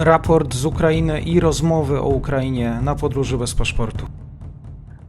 raport z Ukrainy i rozmowy o Ukrainie na podróży bez paszportu.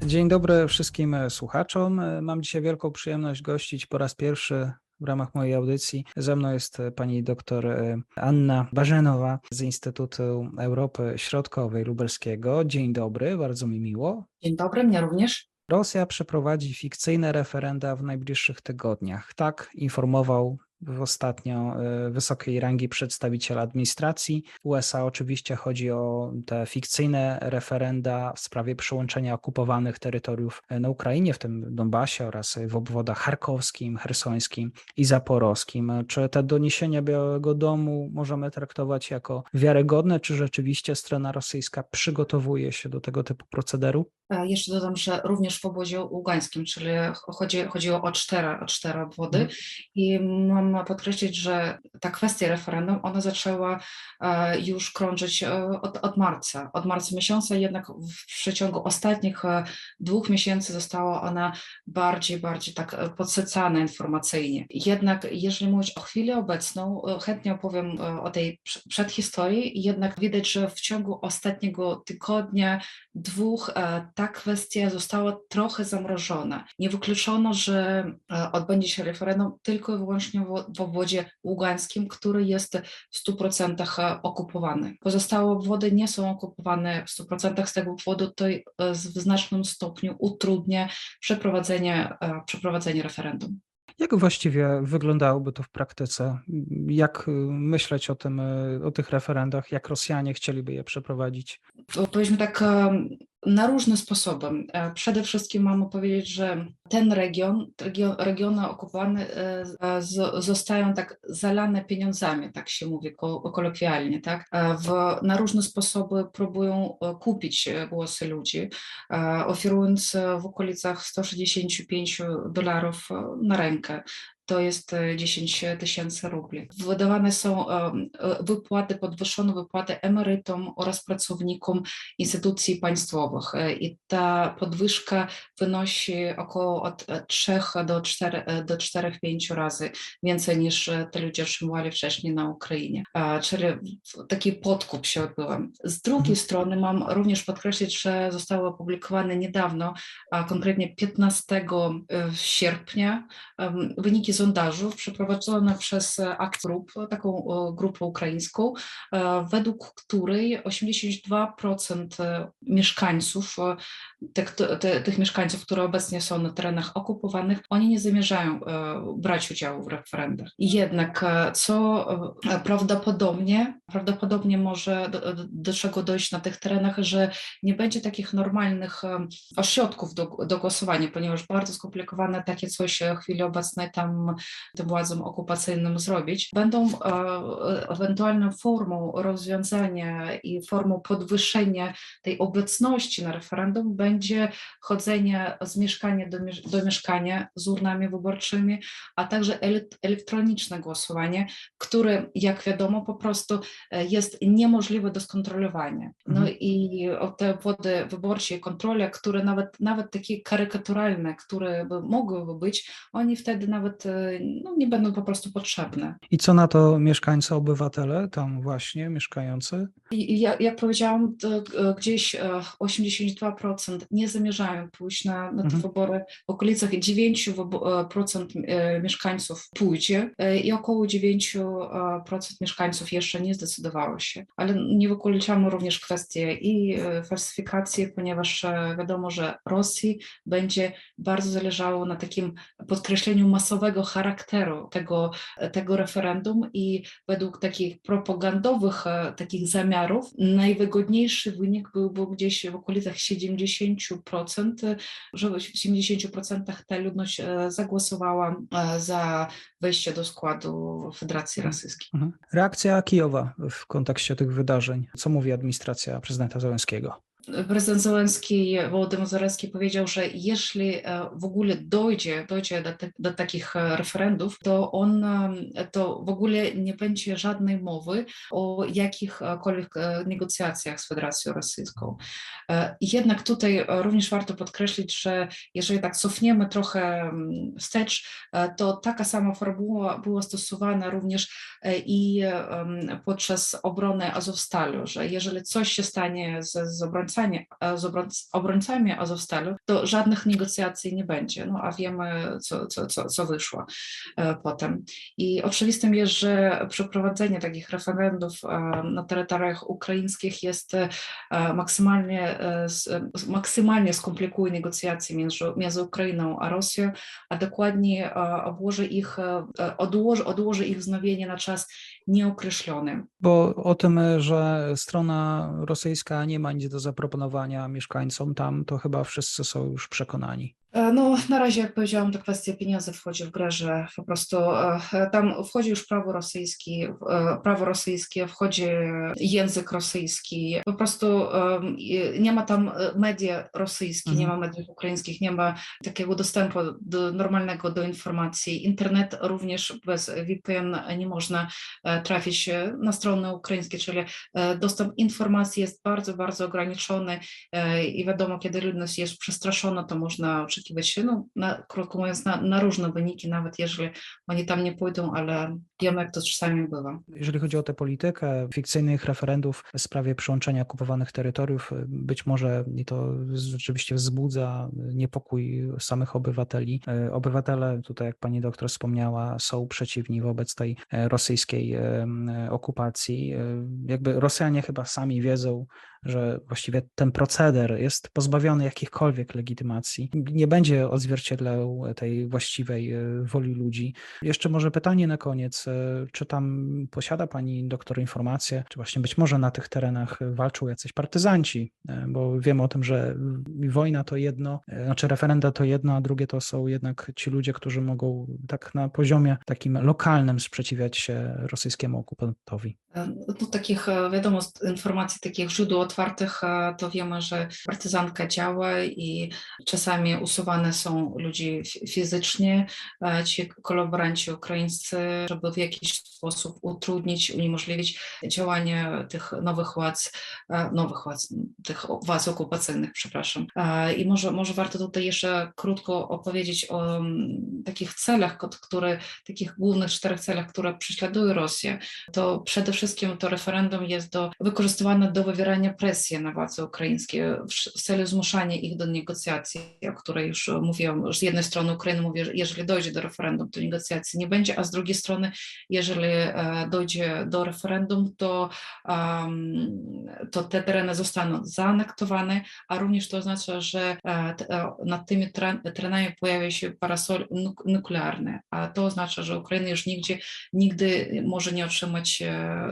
Dzień dobry wszystkim słuchaczom. Mam dzisiaj wielką przyjemność gościć po raz pierwszy w ramach mojej audycji. Ze mną jest pani doktor Anna Barzenowa z Instytutu Europy Środkowej Lubelskiego. Dzień dobry, bardzo mi miło. Dzień dobry, mnie również. Rosja przeprowadzi fikcyjne referenda w najbliższych tygodniach. Tak informował ostatnio wysokiej rangi przedstawiciel administracji USA. Oczywiście chodzi o te fikcyjne referenda w sprawie przyłączenia okupowanych terytoriów na Ukrainie, w tym Donbasie oraz w obwodach charkowskim, hersońskim i zaporowskim. Czy te doniesienia Białego Domu możemy traktować jako wiarygodne, czy rzeczywiście strona rosyjska przygotowuje się do tego typu procederu? Jeszcze dodam, że również w obwodzie ługańskim, czyli chodzi, chodziło o cztery, o cztery obwody Mhm. i mam podkreślić, że ta kwestia referendum, ona zaczęła e, już krążyć e, od, od marca, od marca miesiąca, jednak w przeciągu ostatnich e, dwóch miesięcy została ona bardziej, bardziej tak podsycana informacyjnie. Jednak jeżeli mówić o chwili obecną, chętnie opowiem o tej prze- przedhistorii, jednak widać, że w ciągu ostatniego tygodnia, dwóch, e, ta kwestia została trochę zamrożona. Nie wykluczono, że e, odbędzie się referendum tylko i wyłącznie w, obwodzie ługańskim, który jest w 100% okupowany. Pozostałe obwody nie są okupowane w 100% z tego powodu, to e, w znacznym stopniu utrudnia przeprowadzenie, e, przeprowadzenie referendum. Jak właściwie wyglądałoby to w praktyce? Jak myśleć o tym, o tych referendach? Jak Rosjanie chcieliby je przeprowadzić? To Powiedzmy tak em, na różne sposoby. E, Przede wszystkim mamy powiedzieć, że ten region, region regiony okupowane e, zostają tak zalane pieniądzami, tak się mówi ko- kolokwialnie, tak? E, W, na różne sposoby próbują e, kupić e, głosy ludzi, e, oferując e, w okolicach 165 dolarów e, na rękę. To jest e, 10 tysięcy rubli. Wydawane są em, e, wypłaty, podwyższone wypłaty emerytom oraz pracownikom instytucji państwowych E, i ta podwyżka wynosi około od e, 3 do 4, e, do 4-5 razy więcej niż e, te ludzie otrzymywali wcześniej na Ukrainie. E, Czyli taki podkup się odbył. Z drugiej Mhm. strony mam również podkreślić, że zostały opublikowane niedawno, a konkretnie 15 sierpnia, wyniki sondażów przez e, Act Group, taką e, grupę ukraińską, e, według której 82% e, mieszkańców, tych, tych mieszkańców, które obecnie są na terenach okupowanych, oni nie zamierzają brać udziału w referendach. Jednak co prawdopodobnie, prawdopodobnie może do, do, czego dojść na tych terenach, że nie będzie takich normalnych ośrodków do, do głosowania, ponieważ bardzo skomplikowane takie coś w chwili obecnej tam tym władzom okupacyjnym zrobić. Będą e, ewentualną formą rozwiązania i formą podwyższenia tej obecności na referendum będzie chodzenie z mieszkania do, do mieszkania z urnami wyborczymi, a także ele- elektroniczne głosowanie, które, jak wiadomo, po prostu e, jest niemożliwe do skontrolowania. No Mhm. i o te wody wyborcze i kontrole, które nawet, nawet takie karykaturalne, które by mogłyby być, oni wtedy nawet e, no, nie będą po prostu potrzebne. I co na to mieszkańcy, obywatele tam właśnie mieszkający? I i ja, jak powiedziałam, to, e, gdzieś e, 82% nie zamierzają pójść na, na te Mhm. wybory. W okolicach 9% e, mieszkańców pójdzie e, i około 9% mieszkańców jeszcze nie zdecydowało się. Ale nie wykluczamy również kwestię i e, falsyfikacji, ponieważ e, wiadomo, że Rosji będzie bardzo zależało na takim podkreśleniu masowego charakteru tego, tego referendum i według takich propagandowych e, takich zamiarów najwygodniejszy wynik byłby gdzieś w okolicach 70%, e, że w 70% ta ludność e, zagłosowała za wejście do składu Federacji Mhm. Rosyjskiej. Mhm. Reakcja Kijowa w kontekście tych wydarzeń. Co mówi administracja prezydenta Zełenskiego? Prezydent Zełenski, Wołodymyr powiedział, że jeśli e, w ogóle dojdzie, dojdzie do, te, do takich e, referendów, to on, e, to w ogóle nie będzie żadnej mowy o jakichkolwiek negocjacjach z Federacją Rosyjską. Jednak tutaj również warto podkreślić, że jeżeli tak cofniemy trochę mm, wstecz, to taka sama formuła była stosowana również i podczas obrony Azowstalu, że jeżeli coś się stanie z, z, obrońcami, e, z obrońc- obrońcami Azowstalu, to żadnych negocjacji nie będzie. No a wiemy, co, co, co, co wyszło e, potem. I oczywistym jest, że przeprowadzenie takich referendów e, na terytoriach ukraińskich jest maksymalnie, maksymalnie skomplikuje negocjacje między, między Ukrainą a Rosją, a dokładnie obłoży ich, odłoży, odłoży ich wznowienie na czas nieokreślony. Bo o tym, że strona rosyjska nie ma nic do zaproponowania mieszkańcom tam, to chyba wszyscy są już przekonani. E, No, na razie, jak powiedziałam, to kwestia pieniędzy wchodzi w grę, że po prostu e, tam wchodzi już prawo rosyjskie, prawo rosyjskie, wchodzi język rosyjski, po prostu nie ma tam e, media rosyjskie, nie ma mediów ukraińskich, nie ma takiego dostępu do normalnego do informacji. Internet również bez VPN nie można trafić na strony ukraińskie, czyli dostęp informacji jest bardzo, bardzo ograniczony i wiadomo, kiedy ludność jest przestraszona, to można się, no, na, krótko mówiąc, na, na różne wyniki, nawet jeżeli oni tam nie pójdą, ale wiemy, jak to czasami bywa. Jeżeli chodzi o tę politykę fikcyjnych referendów w sprawie przyłączenia okupowanych terytoriów, być może i to rzeczywiście wzbudza niepokój samych obywateli. Obywatele, tutaj jak pani doktor wspomniała, są przeciwni wobec tej rosyjskiej okupacji. Jakby Rosjanie chyba sami wiedzą, że właściwie ten proceder jest pozbawiony jakichkolwiek legitymacji, nie będzie odzwierciedlał tej właściwej e, woli ludzi. Jeszcze może pytanie na koniec, e, czy tam posiada pani doktor informację, czy właśnie być może na tych terenach walczą jacyś partyzanci, E, bo wiemy o tym, że wojna to jedno, znaczy referenda to jedno, a drugie to są jednak ci ludzie, którzy mogą tak na poziomie takim lokalnym sprzeciwiać się rosyjskiemu okupantowi. E, No, takich, wiadomo, z informacji takich źródeł otwartych, to wiemy, że partyzantka działa i czasami są ludzie fi- fizycznie, ci kolaboranci ukraińscy, żeby w jakiś sposób utrudnić, uniemożliwić działanie tych nowych władz, e, nowych władz, tych władz okupacyjnych, przepraszam. E, I może, może warto tutaj jeszcze krótko opowiedzieć o mm, takich celach, które, takich głównych czterech celach, które prześladuje Rosja to przede wszystkim to referendum jest do, wykorzystywane do wywierania presji na władze ukraińskie w celu zmuszania ich do negocjacji, o której już mówiłam. Z jednej strony Ukraina mówi, że jeżeli dojdzie do referendum, to negocjacji nie będzie, a z drugiej strony, jeżeli e, dojdzie do referendum, to, to te tereny zostaną zaanektowane, a również to oznacza, że e, e, nad tymi teren- terenami pojawia się parasol nuk- nuklearny, a to oznacza, że Ukraina już nigdzie nigdy może nie otrzymać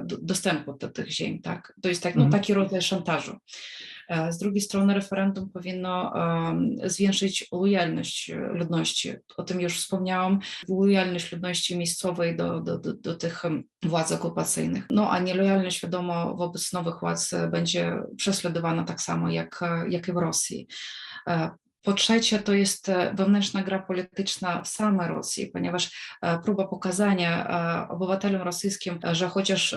do- dostępu do tych ziem. Tak? To jest tak, no, Mhm. taki rodzaj szantażu. E, Z drugiej strony referendum powinno zwiększyć lojalność e, ludności. O tym już wspomniałam. Lojalność ludności miejscowej do, do, do, do tych władz okupacyjnych. No a nielojalność wiadomo wobec nowych władz e, będzie prześladowana tak samo jak, e, jak i w Rosji. Po trzecie, to jest e, wewnętrzna gra polityczna w samej Rosji, ponieważ e, próba pokazania e, obywatelom rosyjskim, że chociaż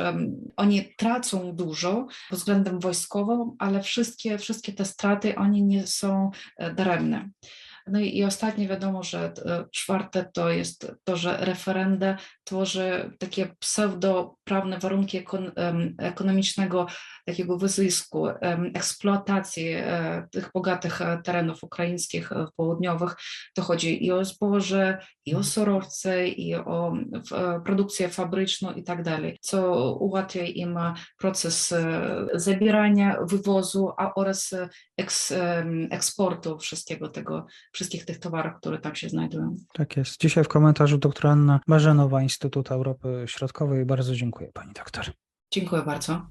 oni tracą dużo pod względem wojskowym, ale wszystkie, wszystkie te straty oni nie są daremne. No i, i ostatnie wiadomo, że e, czwarte to jest to, że referenda tworzy takie pseudoprawne warunki ekon, ekonomicznego takiego wyzysku, eksploatacji e, tych bogatych e, terenów ukraińskich południowych. To chodzi i o zboże, i o surowce, i o produkcję fabryczną i tak dalej, co ułatwia im proces zabierania, wywozu, a oraz eks, eksportu wszystkiego tego, wszystkich tych towarów, które tam się znajdują. Tak jest. Dzisiaj w komentarzu doktor Anna Marzenowa, Instytut Europy Środkowej. Bardzo dziękuję pani doktor. Dziękuję bardzo.